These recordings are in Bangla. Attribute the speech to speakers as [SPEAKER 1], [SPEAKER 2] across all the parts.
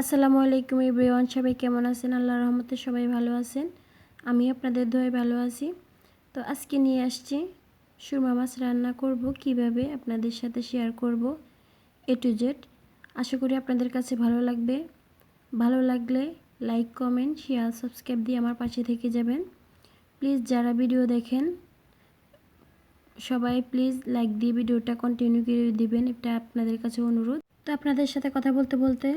[SPEAKER 1] আসসালামু আলাইকুম এভরিওয়ান, সবাই কেমন আছেন? আল্লাহ রহমতে সবাই ভালো আছেন। আমি আপনাদের দয়ে ভালো আছি। তো আজকে নিয়ে আসছি সুরমা মাছ রান্না করব, কীভাবে আপনাদের সাথে শেয়ার করব এ টু জেড আশা করি আপনাদের কাছে ভালো লাগবে। ভালো লাগলে লাইক কমেন্ট শেয়ার সাবস্ক্রাইব দিয়ে আমার পাশে থেকে যাবেন। প্লিজ যারা ভিডিও দেখেন, সবাই প্লিজ লাইক দিয়ে ভিডিওটা কন্টিনিউ করে দিবেন। এটা আপনাদের কাছে অনুরোধ। তো আপনাদের সাথে কথা বলতে বলতে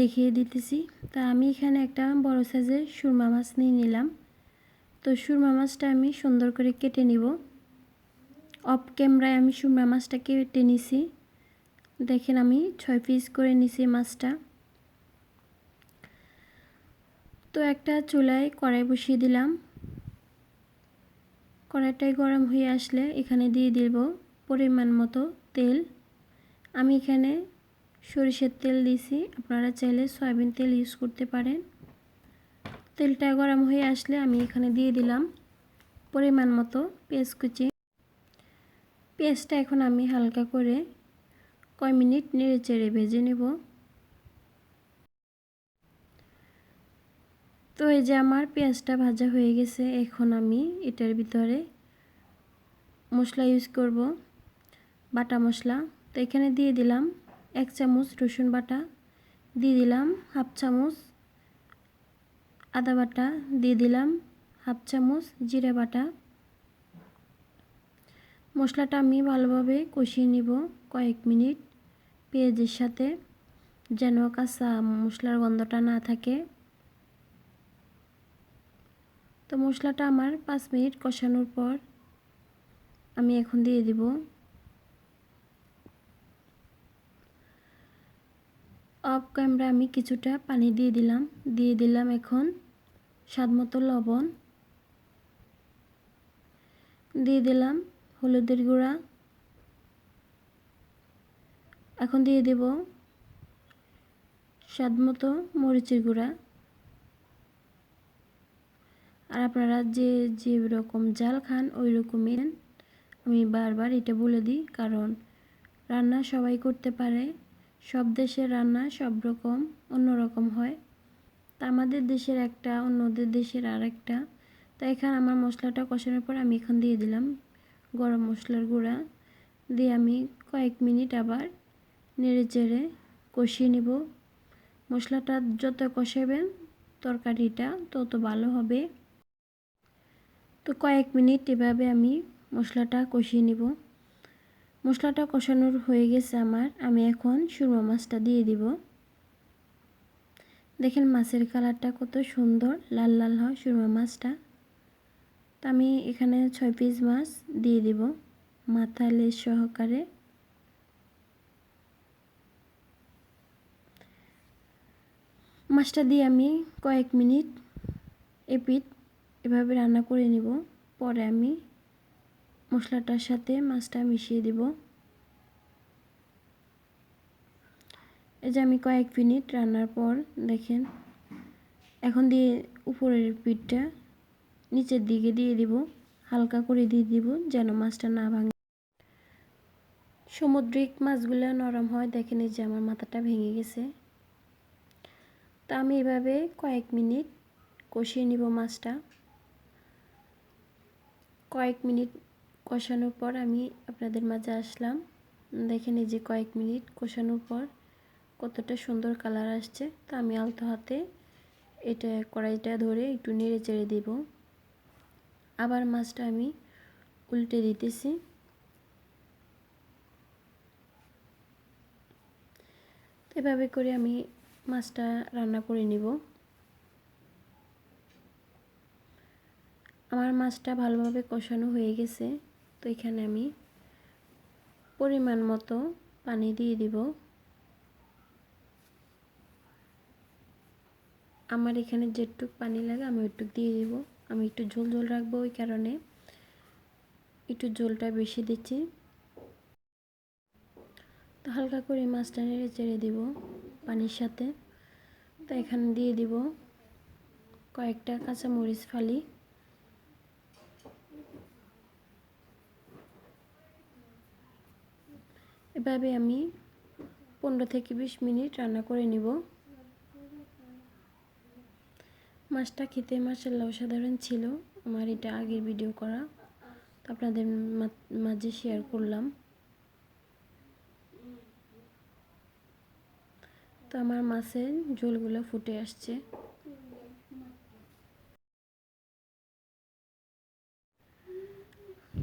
[SPEAKER 1] দেখিয়ে দিতেছি। তা আমি এখানে একটা বড় সাইজের সুরমা মাছ নিয়ে নিলাম। তো সুরমা মাছটা আমি সুন্দর করে কেটে নিব। অফ ক্যামেরায় আমি সুরমা মাছটা কেটে নিছি। দেখেন আমি ছয় পিস করে নিছি মাছটা। তো একটা চুলায় কড়াই বসিয়ে দিলাম। কড়াইটাই গরম হয়ে আসলে এখানে দিয়ে দিব পরিমাণ মতো তেল। আমি এখানে সরিষার তেল দিছি। আপনারা চাইলে সয়াবিন তেল ইউজ করতে পারেন। তেলটা গরম হয়ে আসলে আমি এখানে দিয়ে দিলাম পরিমাণ মতো পেঁয়াজ কুচি। পেঁয়াজটা এখন আমি হালকা করে কয় মিনিট নেড়ে চেড়ে ভেজে নেব। তো এই যে আমার পেঁয়াজটা ভাজা হয়ে গেছে, এখন আমি এটার ভিতরে মশলা ইউজ করব, বাটা মশলা। তো এখানে দিয়ে দিলাম এক চামচ রসুন বাটা দিয়ে দিলাম হাফ চামচ আদা বাটা দিয়ে দিলাম হাফ চামচ জিরা বাটা। মশলাটা আমি ভালোভাবে কষিয়ে নিব কয়েক মিনিট পেঁয়াজের সাথে যেন কাঁচা মশলার গন্ধটা না থাকে। তো মশলাটা আমার পাঁচ মিনিট কষানোর পর আমি এখন দিয়ে দিব অফ ক্যামেরা আমি কিছুটা পানি দিয়ে দিলাম। দিয়ে দিলাম এখন স্বাদ মতো লবণ। দিয়ে দিলাম হলুদের গুঁড়া। এখন দিয়ে দেব স্বাদ মতো মরিচের গুঁড়া। আর আপনারা যে যে রকম জাল খান ওই রকমই আমি বারবার এটা বলে দিই, কারণ রান্না সবাই করতে পারে। সব দেশের রান্না সব রকম অন্যরকম হয়। তা আমাদের দেশের একটা অন্যদের দেশের আর একটা তো এখানে আমার মশলাটা কষানোর পর আমি এখন দিয়ে দিলাম গরম মশলার গুঁড়া। দিয়ে আমি কয়েক মিনিট আবার নেড়ে চেড়ে কষিয়ে নিব। মশলাটা যত কষাবেন তরকারিটা তত ভালো হবে। তো কয়েক মিনিট এভাবে আমি মশলাটা কষিয়ে নিব। মশলাটা কষানোর হয়ে গেছে আমার। আমি এখন সুরমা মাছটা দিয়ে দিব। দেখেন মাছের কালারটা কত সুন্দর, লাল লাল হয় সুরমা মাছটা। তো আমি এখানে ছয় পিস মাছ দিয়ে দিব মাথা লেজ সহকারে। মাছটা দিয়ে আমি কয়েক মিনিট এপিট এভাবে রান্না করে নিব। পরে আমি মশলাটার সাথে মাছটা মিশিয়ে দিব। এই যে আমি কয়েক মিনিট রান্নার পর দেখেন, এখন দিয়ে উপরের পিঠটা নিচের দিকে দিয়ে দিব, হালকা করে দিয়ে দিব যেন মাছটা না ভাঙে। সমুদ্রিক মাছগুলো নরম হয়, দেখেন এই যে আমার মাথাটা ভেঙে গেছে। তা আমি এভাবে কয়েক মিনিট কষিয়ে নিব মাছটা। কয়েক মিনিট কষানোর পর আমি আপনাদের মাঝে আসলাম। দেখেন এই যে কয়েক মিনিট কষানোর পর কতটা সুন্দর কালার আসছে। তা আমি আলতো হাতে এটা কড়াইটা ধরে একটু নেড়ে চেড়ে দিব। আবার মাছটা আমি উল্টে দিতেছি। এভাবে করে আমি মাছটা রান্না করে নিব। আমার মাছটা ভালোভাবে কষানো হয়ে গেছে। এখানে আমি পরিমাণ মতো পানি দিয়ে দিব। আমার এখানে যেটুক পানি লাগে আমি ওইটুক দিয়ে দিব। আমি একটু ঝোল ঝোল রাখব ওই কারণে। একটু ঝোলটা বেশি দিচ্ছি। তো হালকা করে মাছটা নেড়ে চেড়ে দিব পানির সাথে। তো এখানে দিয়ে দিব কয়েকটা কাঁচামরিচ ফালি। এভাবে আমি পনেরো থেকে বিশ মিনিট রান্না করে নিব। মাছটা খেতে মাসাল্লাহ অসাধারণ ছিল। আমার এটা আগের ভিডিও করা। তো আপনাদের মাঝে শেয়ার করলাম। তো আমার মাছের ঝোলগুলো ফুটে আসছে।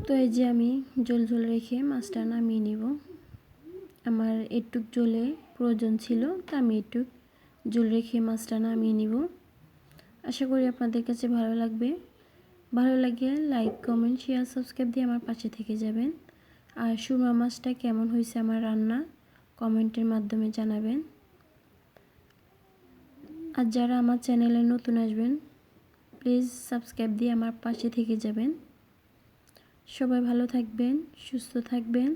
[SPEAKER 1] তো এই যে আমি জল ঝোল রেখে মাছটা নামিয়ে নিব। আমার একটুক জলে প্রয়োজন ছিল, তা আমি একটুক জল রেখে মাছটা নামিয়ে নিব। আশা করি আপনাদের কাছে ভালো লাগবে। ভালো লাগে লাইক কমেন্ট শেয়ার সাবস্ক্রাইব দিয়ে আমার পাশে থেকে যাবেন। আর সুরমা মাছটা কেমন হয়েছে আমার রান্না, কমেন্টের মাধ্যমে জানাবেন। আর যারা আমার চ্যানেলে নতুন আসবেন প্লিজ সাবস্ক্রাইব দিয়ে আমার পাশে থেকে যাবেন। সবাই ভালো থাকবেন, সুস্থ থাকবেন।